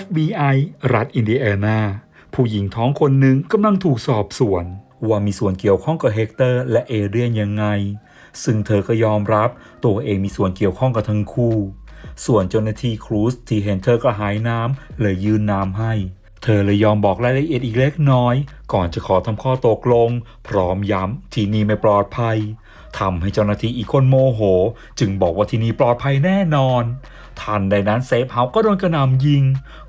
FBI รัฐอินเดียนาผู้หญิงท้องคนหนึ่งกำลังถูกสอบสวน ว่ามีส่วนเกี่ยวข้องกับเฮกเตอร์และเอเดรียนยังไง ซึ่งเธอก็ยอมรับตัวเองมีส่วนเกี่ยวข้องกับทั้งคู่ ส่วนเจ้าหน้าที่ครูซที่เห็นเธอกระหายน้ำเลยยืนน้ำให้ เธอเลยยอมบอกรายละเอียดอีกเล็กน้อย ก่อนจะขอทำข้อตกลง พร้อมย้ำที่นี่ไม่ปลอดภัย ทำให้เจ้าหน้าที่อีกคนโมโห จึงบอกว่าที่นี่ปลอดภัยแน่นอน ทันใดนั้นเซฟเฮาก็โดนกระหน่ำยิง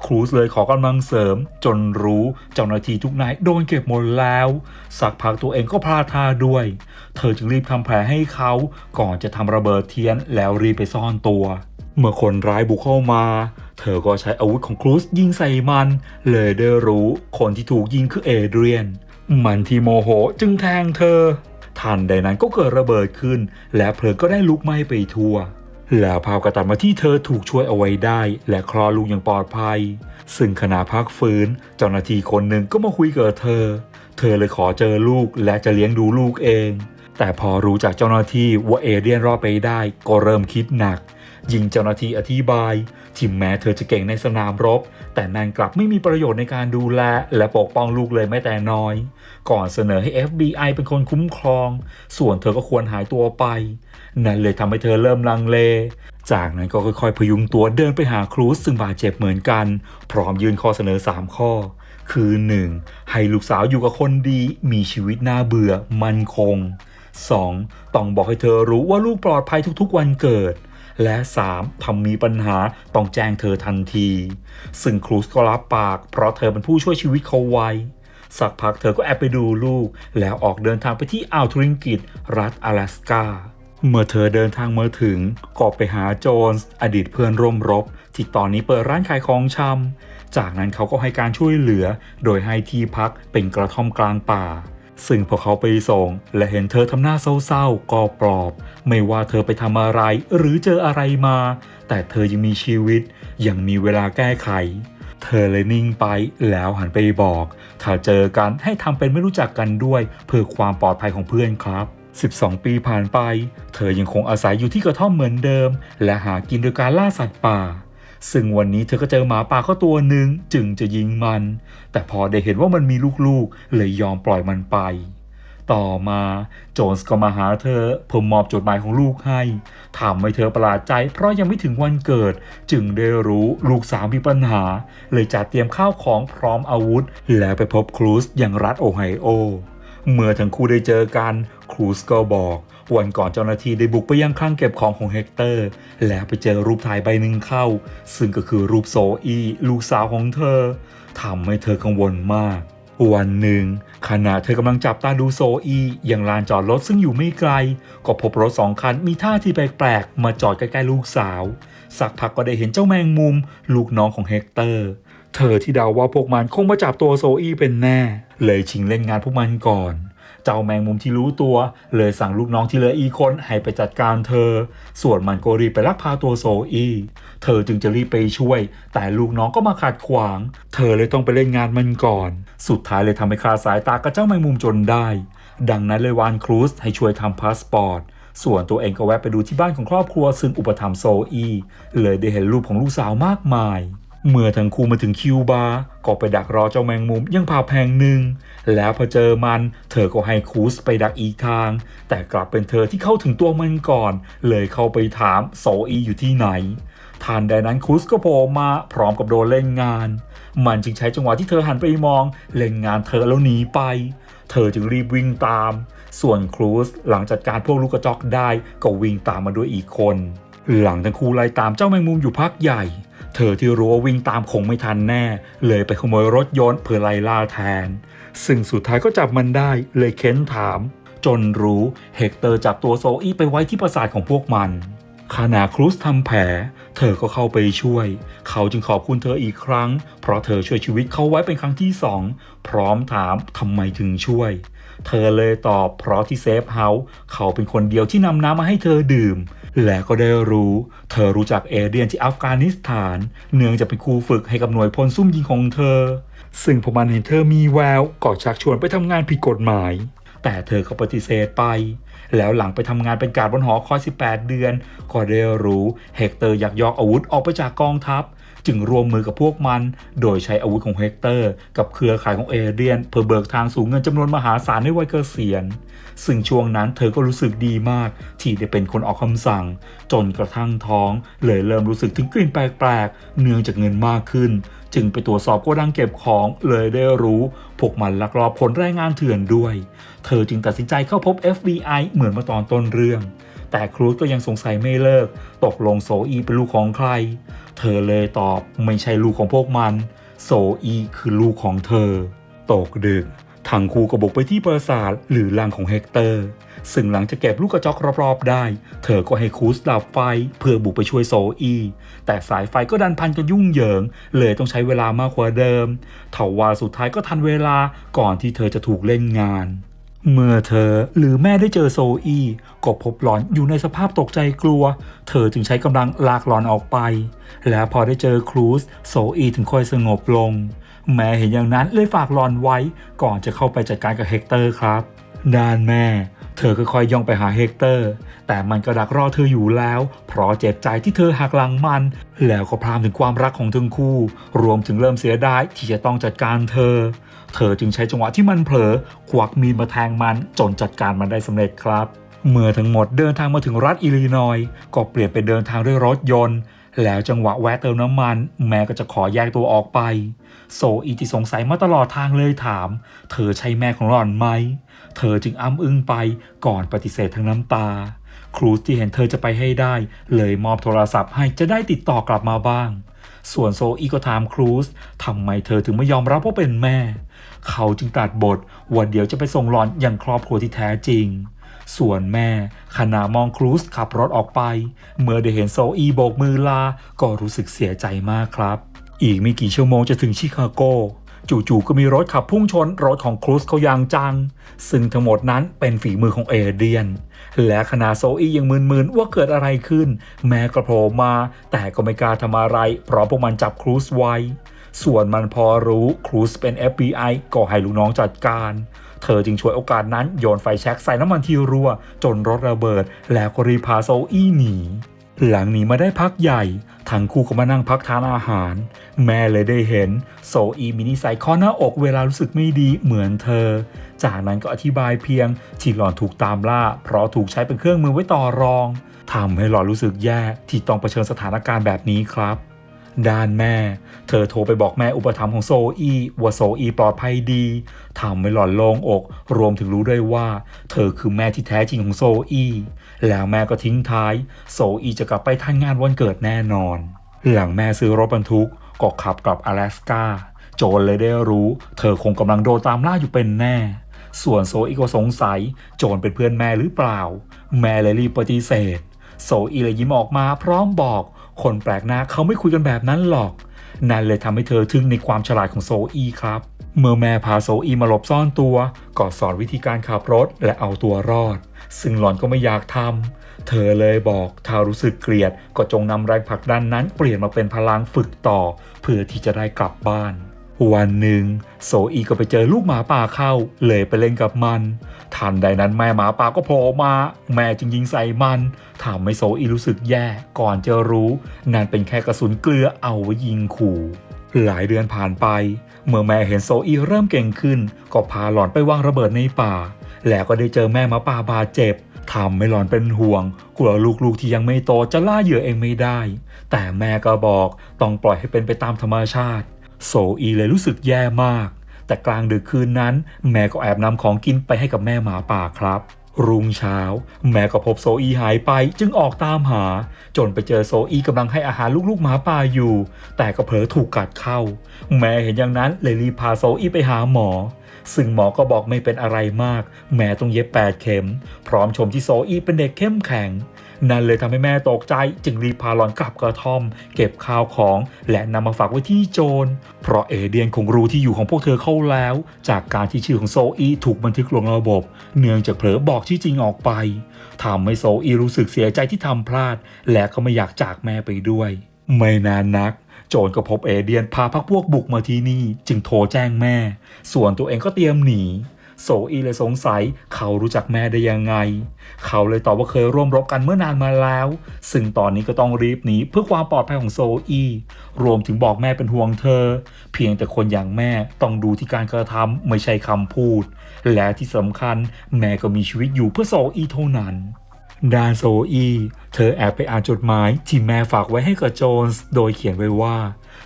ครูซเลยขอกำลังเสริม จนรู้เจ้าหน้าที่ทุกนายโดนเก็บหมดแล้ว สักพักตัวเองก็พลาดท่าด้วย เธอจึงรีบทำแผลให้เขาก่อนจะทำระเบิดเทียนแล้วรีบไปซ่อนตัว เมื่อคนร้ายบุกเข้ามาเธอก็ใช้อาวุธของครูซยิงใส่มัน เลยได้รู้คนที่ถูกยิงคือเอเดรียน มันที่โมโหจึงแทงเธอ ทันใดนั้นก็เกิดระเบิดขึ้น และเพลิงก็ได้ลุกไหม้ไปทั่ว แล้วภาพกระตันมาที่เธอถูกช่วยเอาไว้ได้ และคลอดลูกอย่างปลอดภัย ซึ่งขณะพักฟื้น เจ้าหน้าที่คนหนึ่งก็มาคุยกับเธอ เธอเลยขอเจอลูกและจะเลี้ยงดูลูกเอง แต่พอรู้จากเจ้าหน้าที่ว่าเอเดียนรอดไปได้ ก็เริ่มคิดหนัก ยิงเจ้าหน้าที่อธิบายที่แม้เธอจะเก่งในสนามรบ แต่นั่นกลับไม่มีประโยชน์ในการดูแล และปกป้องลูกเลยแม้แต่น้อย ก่อนเสนอให้ FBI เป็นคนคุ้มครอง ส่วนเธอก็ควรหายตัวไป นั่นเลยทำให้เธอเริ่มลังเล จากนั้นก็ค่อยๆ พยุงตัวเดินไปหาครูซซึ่งบาดเจ็บเหมือนกัน พร้อมยื่นข้อเสนอ 3 ข้อ คือ 1. ให้ลูกสาวอยู่กับคนดี มีชีวิตน่าเบื่อ มั่นคง 2. ต้องบอกให้เธอรู้ว่าลูกปลอดภัยทุกๆ วันเกิด และ 3. ทำมีปัญหาต้องแจ้งเธอทันที ซึ่งครูสก็รับปาก เพราะเธอเป็นผู้ช่วยชีวิตเขาไว้ สักพักเธอก็แอบไปดูลูก แล้วออกเดินทางไปที่อ่าวทริงกิตรัฐ阿拉สกาเมื่อเธอเดินทางมาถึงก็ไปหาโจนส์อดีตเพื่อนร่วมรบ ที่ตอนนี้เปิดร้านขายของชำจากนั้นเขาก็ให้การช่วยเหลือ โดยให้ที่พักเป็นกระท่อมกลางป่า ซึ่งพอเขาไปส่ง และเห็นเธอทำหน้าเศร้าๆก็ปลอบ ไม่ว่าเธอไปทำอะไรหรือเจออะไรมา แต่เธอยังมีชีวิต ยังมีเวลาแก้ไข เธอเลยนิ่งไปแล้วหันไปบอก ถ้าเจอกันให้ทำเป็นไม่รู้จักกันด้วย เพื่อความปลอดภัยของเพื่อนครับ 12 ปีผ่านไป เธอยังคงอาศัยอยู่ที่กระท่อมเหมือนเดิม และหากินโดยการล่าสัตว์ป่า ซึ่งวันนี้เธอก็เจอหมาป่าเข้าตัวหนึ่งจึงจะยิงมัน แต่พอได้เห็นว่ามันมีลูกๆ เลยยอมปล่อยมันไป ต่อมาโจนส์ก็มาหาเธอเพื่อมอบจดหมายของลูกให้ทำให้เธอประหลาดใจ เพราะยังไม่ถึงวันเกิด จึงได้รู้ลูกสาวมีปัญหา เลยจัดเตรียมข้าวของพร้อมอาวุธ แล้วไปพบครูซอย่างรัฐโอไฮโอ เมื่อทั้งคู่ได้เจอกันครูซก็บอก วันก่อนเจ้าหน้าที่ได้บุกไปยังคลังเก็บของของเฮกเตอร์ แล้วไปเจอรูปถ่ายใบหนึ่งเข้า ซึ่งก็คือรูปโซอีลูกสาวของเธอทำให้เธอกังวลมาก วันหนึ่ง ขณะเธอกำลังจับตาดูโซอีอย่างลานจอดรถซึ่งอยู่ไม่ไกล ก็พบรถสองคันมีท่าที่แปลกๆมาจอดใกล้ๆลูกสาว สักพักก็ได้เห็นเจ้าแมงมุม ลูกน้องของเฮกเตอร์เธอที่เดาว่าพวกมันคงมาจับตัวโซอีเป็นแน่ เลยชิงเล่นงานพวกมันก่อน เจ้าแมงมุมที่รู้ตัว เลยสั่งลูกน้องที่เหลืออีกคนให้ไปจัดการเธอ ส่วนมันก็รีบไปลักพาตัวโซอีเธอจึงจะรีบไปช่วย แต่ลูกน้องก็มาขัดขวาง เธอเลยต้องไปเล่นงานมันก่อน สุดท้ายเลยทำให้คาดสายตากับเจ้าแมงมุมจนได้ ดังนั้นเลยวานครูซให้ช่วยทำพาสปอร์ตส่วนตัวเองก็แวะไปดูที่บ้านของครอบครัวซึ่งอุปถัมภ์โซอี เลยได้เห็นรูปของลูกสาวมากมาย เมื่อทั้งคู่มาถึงคิวบาร์ก็ไปดักรอเจ้าแมงมุมยังผ่าแพงหนึ่ง แล้วพอเจอมันเธอก็ให้ครูสไปดักอีกทาง แต่กลับเป็นเธอที่เข้าถึงตัวมันก่อน เลยเข้าไปถามโซอีอยู่ที่ไหนทันใดนั้นครูสก็โผล่มาพร้อมกับโดนเล่นงาน มันจึงใช้จังหวะที่เธอหันไปมอง เล่นงานเธอแล้วหนีไป เธอจึงรีบวิ่งตาม ส่วนครูสหลังจัดการพวกลูกกระจอกได้ก็วิ่งตามมาด้วยอีกคน หลังทั้งคู่ไล่ตามเจ้าแมงมุมอยู่พักใหญ่ เธอที่รู้ว่าวิ่งตามคงไม่ทันแน่ เลยไปขโมยรถยนต์เพื่อไล่ล่าแทน ซึ่งสุดท้ายก็จับมันได้เลยเค้นถาม จนรู้เฮกเตอร์จับตัวโซอี้ไปไว้ที่ปราสาทของพวกมันขณะครูสทำแผล เธอก็เข้าไปช่วย เขาจึงขอบคุณเธออีกครั้ง เพราะเธอช่วยชีวิตเขาไว้เป็นครั้งที่สอง พร้อมถามทำไมถึงช่วย เธอเลยตอบเพราะที่เซฟเฮาส์เขาเป็นคนเดียวที่นำน้ำมาให้เธอดื่ม และก็ได้รู้ เธอรู้จักเอเดียนที่อัฟกานิสถาน เนื่องจากเป็นครูฝึกให้กับหน่วยพลซุ่มยิงของเธอ ซึ่งพอมันเห็นเธอมีแววก็ชักชวนไปทำงานผิดกฎหมาย แต่เธอก็ปฏิเสธไป แล้วหลังไปทำงานเป็นการบนหอคอย 18 เดือน ก็ได้รู้เฮกเตอร์อยากยอกอาวุธออกไปจากกองทัพ จึงรวมมือกับพวกมัน โดยใช้อาวุธของเฮกเตอร์ กับเครือข่ายของเอเรียน เพื่อเบิกทางสู่เงินจำนวนมหาศาลในวัยเกษียณ ซึ่งช่วงนั้นเธอก็รู้สึกดีมาก ที่ได้เป็นคนออกคำสั่ง จนกระทั่งท้อง เลยเริ่มรู้สึกถึงกลิ่นแปลกๆ เนื่องจากเงินมากขึ้น จึงไปตรวจสอบโกดังเก็บของเลยได้รู้ พวกมันลักลอบขนแรงงานเถื่อนด้วย เธอจึงตัดสินใจเข้าพบ FBI เหมือนเมื่อตอนต้นเรื่อง แต่ครูซก็ยังสงสัยไม่เลิก ตกลงโซอีเป็นลูกของใคร เธอเลยตอบไม่ใช่ลูกของพวกมัน โซอีคือลูกของเธอ ตกดึกทั้งคู่ก็บุกไปที่ปราสาทหรือลังของเฮกเตอร์ ซึ่งหลังจะเก็บลูกกระจอกรอบๆได้ เธอก็ให้ครูสดับไฟเพื่อบุกไปช่วยโซอี แต่สายไฟก็ดันพันกันยุ่งเหยิง เลยต้องใช้เวลามากกว่าเดิมเทว่าสุดท้ายก็ทันเวลาก่อนที่เธอจะถูกเล่นงาน เมื่อเธอหรือแม่ได้เจอโซอีก็พบหลอนอยู่ในสภาพตกใจกลัว เธอจึงใช้กำลังลากหลอนออกไป และพอได้เจอครูสโซอีถึงค่อยสงบลง แม่เห็นอย่างนั้นเลยฝากหลอนไว้ก่อนจะเข้าไปจัดการกับเฮกเตอร์ครับ ด้านแม่ เธอค่อยย่องไปหาเฮกเตอร์ แต่มันก็ดักรอเธออยู่แล้ว เพราะเจ็บใจที่เธอหักหลังมัน แล้วก็พรามถึงความรักของทั้งคู่ รวมถึงเริ่มเสียดายที่จะต้องจัดการเธอ เธอจึงใช้จังหวะที่มันเผลอควักมีดมาแทงมันจนจัดการมันได้สำเร็จครับ เมื่อทั้งหมดเดินทางมาถึงรัฐอิลลินอยก็เปลี่ยนเป็นเดินทางด้วยรถยนต์ แล้วจังหวะแวะเติมน้ำมัน แม่ก็จะขอแยกตัวออกไป โซอีที่สงสัยมาตลอดทางเลยถาม เธอใช่แม่ของหล่อนไหม เธอจึงอ้ำอึ้งไปก่อนปฏิเสธทั้งน้ำตา ครูสที่เห็นเธอจะไปให้ได้ เลยมอบโทรศัพท์ให้จะได้ติดต่อกลับมาบ้าง ส่วนโซอีก็ถามครูสทำไมเธอถึงไม่ยอมรับว่าเป็นแม่ เขาจึงตัดบทว่าเดี๋ยวจะไปส่งหลอนอย่างครอบครัวที่แท้จริงส่วนแม่ขณะมองครูสขับรถออกไป เมื่อได้เห็นโซอีโบกมือลา ก็รู้สึกเสียใจมากครับ อีกไม่กี่ชั่วโมงจะถึงชิคาโก จู่ๆก็มีรถขับพุ่งชนรถของครูสเขาอย่างจัง ซึ่งทั้งหมดนั้นเป็นฝีมือของเอเดียน และขณะโซอียังมึนๆว่าเกิดอะไรขึ้น แม้กระโผล่มา แต่ก็ไม่กล้าทำอะไร เพราะพวกมันจับครูสไว้ ส่วนมันพอรู้ครูสเป็น FBI ก็ให้ลูกน้องจัดการเธอจึงช่วยโอกาสนั้นโยนไฟแช็กใส่น้ำมันที่รั่ว จนรถระเบิด แล้วก็รีพาโซอี้หนี หลังหนีมาได้พักใหญ่ ทั้งคู่ก็มานั่งพักทานอาหาร แม่เลยได้เห็นโซอีมินิใส่ข้อหน้าอกเวลารู้สึกไม่ดีเหมือนเธอ จากนั้นก็อธิบายเพียงที่หลอนถูกตามล่า เพราะถูกใช้เป็นเครื่องมือไว้ต่อรองทำให้หลอนรู้สึกแย่ที่ต้องเผชิญสถานการณ์แบบนี้ครับ ด้านแม่ เธอโทรไปบอกแม่อุปถัมภ์ของโซอีว่าโซอีปลอดภัยดีทำให้หล่อนโล่งอก รวมถึงรู้ด้วยว่า เธอคือแม่ที่แท้จริงของโซอีแล้วแม่ก็ทิ้งท้าย โซอีจะกลับไปทันงานวันเกิดแน่นอน หลังแม่ซื้อรถบรรทุกก็ขับกลับ阿拉สกาโจนเลยได้รู้ เธอคงกำลังโดนตามล่าอยู่เป็นแน่ ส่วนโซอีก็สงสัย โจนเป็นเพื่อนแม่หรือเปล่า แม่เลยรีบปฏิเสธ โซอีเลยยิ้มออกมาพร้อมบอก คนแปลกหน้าเขาไม่คุยกันแบบนั้นหรอก นั่นเลยทำให้เธอทึ่งในความฉลาดของโซอีครับ เมื่อแม่พาโซอีมาหลบซ่อนตัวก็สอนวิธีการขับรถและเอาตัวรอด ซึ่งหลอนก็ไม่อยากทำ เธอเลยบอกถ้ารู้สึกเกลียดก็จงนำแรงผลักดันนั้นเปลี่ยนมาเป็นพลังฝึกต่อ เพื่อที่จะได้กลับบ้าน วันหนึ่งโซอีก็ไปเจอลูกหมาป่าเข้า เลยไปเล่นกับมัน ทันใดนั้นแม่หมาป่าก็โผล่มา แม่จึงยิงใส่มันทำให้โซอีรู้สึกแย่ ก่อนจะรู้นั่นเป็นแค่กระสุนเกลือเอาไว้ยิงขู่หลายเดือนผ่านไป เมื่อแม่เห็นโซอีเริ่มเก่งขึ้น ก็พาหลอนไปวางระเบิดในป่า แล้วก็ได้เจอแม่หมาป่าบาดเจ็บทำให้หลอนเป็นห่วง กลัวลูกๆที่ยังไม่โตจะล่าเหยื่อเองไม่ได้ แต่แม่ก็บอกต้องปล่อยให้เป็นไปตามธรรมชาติ โซอีเลยรู้สึกแย่มาก แต่กลางดึกคืนนั้น แม่ก็แอบนำของกินไปให้กับแม่หมาป่าครับรุ่งเช้า แม่ก็พบโซอีหายไปจึงออกตามหา จนไปเจอโซอีกำลังให้อาหารลูกๆหมาป่าอยู่ แต่ก็เผลอถูกกัดเข้า แม่เห็นอย่างนั้นเลยรีบพาโซอีไปหาหมอ ซึ่งหมอก็บอกไม่เป็นอะไรมาก แม่ต้องเย็บ8เข็ม พร้อมชมที่โซอีเป็นเด็กเข้มแข็ง นั่นเลยทำให้แม่ตกใจจึงรีบพาหลอนกลับกระท่อม เก็บข้าวของและนำมาฝากไว้ที่โจร เพราะเอเดียนคงรู้ที่อยู่ของพวกเธอเข้าแล้ว จากการที่ชื่อของโซอีถูกบันทึกลงระบบ เนื่องจากเผลอบอกที่จริงออกไปทำให้โซอีรู้สึกเสียใจที่ทำพลาด และก็ไม่อยากจากแม่ไปด้วย ไม่นานนักโจรก็พบเอเดียนพาพักพวกบุกมาที่นี่ จึงโทรแจ้งแม่ ส่วนตัวเองก็เตรียมหนี โซอีเลยสงสัย เขารู้จักแม่ได้ยังไง เขาเลยตอบว่าเคยร่วมรบกันเมื่อนานมาแล้ว ซึ่งตอนนี้ก็ต้องรีบหนีเพื่อความปลอดภัยของโซอี รวมถึงบอกแม่เป็นห่วงเธอ เพียงแต่คนอย่างแม่ต้องดูที่การกระทำไม่ใช่คำพูด และที่สำคัญแม่ก็มีชีวิตอยู่เพื่อโซอีเท่านั้นด้านโซอี เธอแอบไปอ่านจดหมายที่แม่ฝากไว้ให้กับโจนส์ โดยเขียนไว้ว่า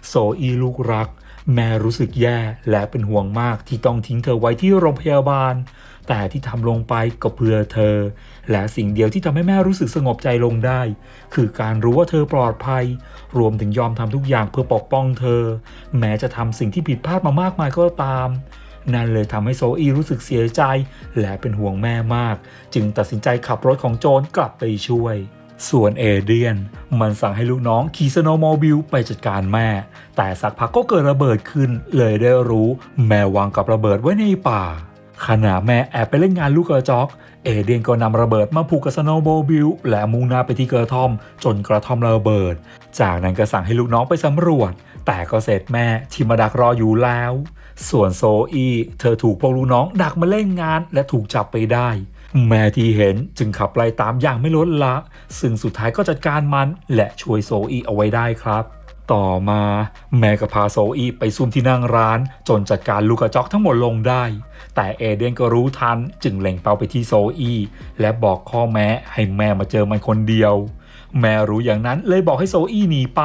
โซอีลูกรัก แม่รู้สึกแย่และเป็นห่วงมากที่ต้องทิ้งเธอไว้ที่โรงพยาบาล แต่ที่ทำลงไปก็เพื่อเธอ และสิ่งเดียวที่ทำให้แม่รู้สึกสงบใจลงได้ คือการรู้ว่าเธอปลอดภัย รวมถึงยอมทำทุกอย่างเพื่อปกป้องเธอ แม้จะทำสิ่งที่ผิดพลาดมามากมายก็ตามนั่นเลยทำให้โซอีรู้สึกเสียใจ และเป็นห่วงแม่มาก จึงตัดสินใจขับรถของโจนกลับไปช่วย ส่วนเอเดียน มันสั่งให้ลูกน้องขี่สโนว์โมบิลไปจัดการแม่ แต่สักพักก็เกิดระเบิดขึ้น เลยได้รู้แม่วางกับระเบิดไว้ในป่า ขณะแม่แอบไปเล่นงานลูกกระจอก เอเดียนก็นำระเบิดมาผูกกับสโนโมบิลและมุ่งหน้าไปที่กระท่อม จนกระท่อมระเบิด จากนั้นก็สั่งให้ลูกน้องไปสำรวจ แต่ก็เสร็จแม่ที่มาดักรออยู่แล้ว ส่วนโซอีเธอถูกพวกลูกน้องดักมาเล่นงานและถูกจับไปได้ แม่ที่เห็นจึงขับไล่ตามอย่างไม่ลดละ ซึ่งสุดท้ายก็จัดการมันและช่วยโซอีเอาไว้ได้ครับ ต่อมาแม่ก็พาโซอีไปซุ่มที่นั่งร้าน จนจัดการลูกกระจอกทั้งหมดลงได้ แต่เอเดนก็รู้ทันจึงเล็งเป้าไปที่โซอีและบอกข้อแม้ให้แม่มาเจอมันคนเดียว แม่รู้อย่างนั้นเลยบอกให้โซอี้หนีไป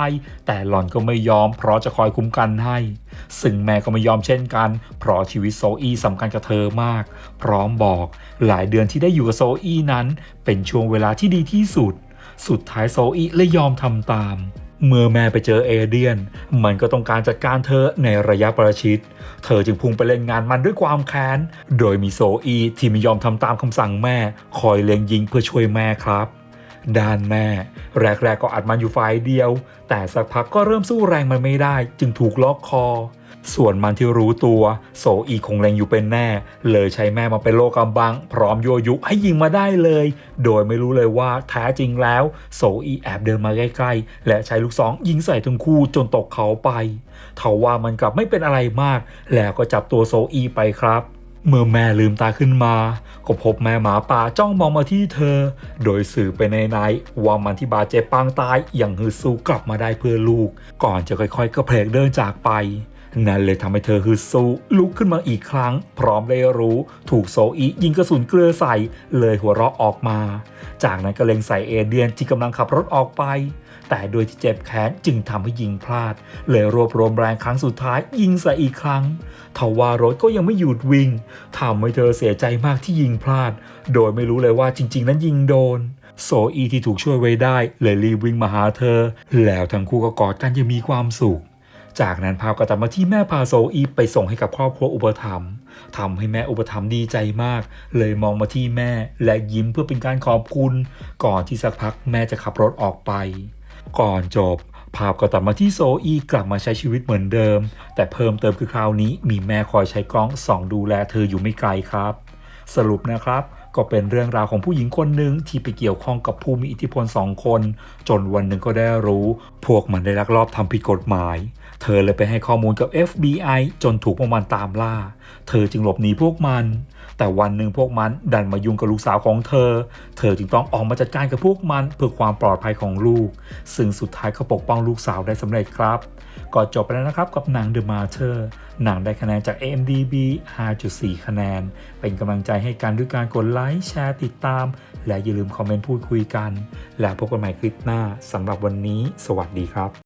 แต่หล่อนก็ไม่ยอมเพราะจะคอยคุ้มกันให้ ซึ่งแม่ก็ไม่ยอมเช่นกัน เพราะชีวิตโซอี้สำคัญกับเธอมาก พร้อมบอกหลายเดือนที่ได้อยู่กับโซอี้นั้น เป็นช่วงเวลาที่ดีที่สุด สุดท้ายโซอี้เลยยอมทำตาม เมื่อแม่ไปเจอเอเดียน มันก็ต้องการจัดการเธอในระยะประชิด เธอจึงพุ่งไปเล่นงานมันด้วยความแค้น โดยมีโซอีที่ไม่ยอมทำตามคำสั่งแม่ คอยเล็งยิงเพื่อช่วยแม่ครับ ด้านแม่ แรกๆก็อัดมันอยู่ฝ่ายเดียว แต่สักพักก็เริ่มสู้แรงมันไม่ได้ จึงถูกล็อกคอ ส่วนมันที่รู้ตัวโซอีคงเล็งอยู่เป็นแน่ เลยใช้แม่มาเป็นโลกำบัง พร้อมยั่วยุให้ยิงมาได้เลย โดยไม่รู้เลยว่าแท้จริงแล้วโซอีแอบเดินมาใกล้ๆ และใช้ลูกซองยิงใส่ทั้งคู่จนตกเขาไปเทว่ามันกลับไม่เป็นอะไรมาก แล้วก็จับตัวโซอีไปครับเมื่อแม่ลืมตาขึ้นมา ก็พบแม่หมาป่าจ้องมองมาที่เธอ โดยสื่อไปในในๆว่ามันที่บาดเจ็บปางตายอย่างฮึดสู้กลับมาได้เพื่อลูก ก่อนจะค่อยๆกระเพลกเดินจากไป นั่นเลยทำให้เธอฮึดสู้ลุกขึ้นมาอีกครั้ง พร้อมได้รู้ ถูกโซอียิงกระสุนเกลือใส่เลยหัวเราะออกมา จากนั้นก็เล็งใส่เอเดียนที่กำลังขับรถออกไป แต่โดยที่เจ็บแค้นจึงทำให้ยิงพลาด เลยรวบรวมแรงครั้งสุดท้ายยิงใส่อีกครั้งทว่ารถก็ยังไม่หยุดวิ่งทำให้เธอเสียใจมากที่ยิงพลาด โดยไม่รู้เลยว่าจริง ๆ นั้นยิงโดนโซอีที่ถูกช่วยไว้ได้เลยรีบวิ่งมาหาเธอ แล้วทั้งคู่ก็กอดกันอยังมีความสุข จากนั้นภาพก็ตัดมาที่แม่พาโซอีไปส่งให้กับครอบครัวอุปถัมภ์ทำให้แม่อุปถัมภ์ดีใจมาก เลยมองมาที่แม่และยิ้มเพื่อเป็นการขอบคุณ ก่อนที่สักพักแม่จะขับรถออกไป ก่อนจบภาพก็ตัดมาที่โซอีกลับมาใช้ชีวิตเหมือนเดิม แต่เพิ่มเติมคือคราวนี้มีแม่คอยใช้กล้องส่องดูแลเธออยู่ไม่ไกลครับ สรุปนะครับ ก็เป็นเรื่องราวของผู้หญิงคนหนึ่งที่ไปเกี่ยวข้องกับผู้มีอิทธิพลสองคน จนวันหนึ่งก็ได้รู้ พวกมันได้ลักลอบทำผิดกฎหมาย เธอเลยไปให้ข้อมูลกับ FBI จนถูกพวกมันตามล่า เธอจึงหลบหนีพวกมัน แต่วันหนึ่งพวกมันดันมายุ่งกับลูกสาวของเธอ เธอจึงต้องออกมาจัดการกับพวกมันเพื่อความปลอดภัยของลูก ซึ่งสุดท้ายก็ปกป้องลูกสาวได้สำเร็จครับก็จบไปแล้วนะครับกับหนัง The Martyr หนังได้คะแนนจาก AMDB 5.4 คะแนน เป็นกำลังใจให้กันด้วยการกดไลค์ แชร์ ติดตาม และอย่าลืมคอมเมนต์พูดคุยกัน และพบกันใหม่คลิปหน้าสำหรับวันนี้ สวัสดีครับ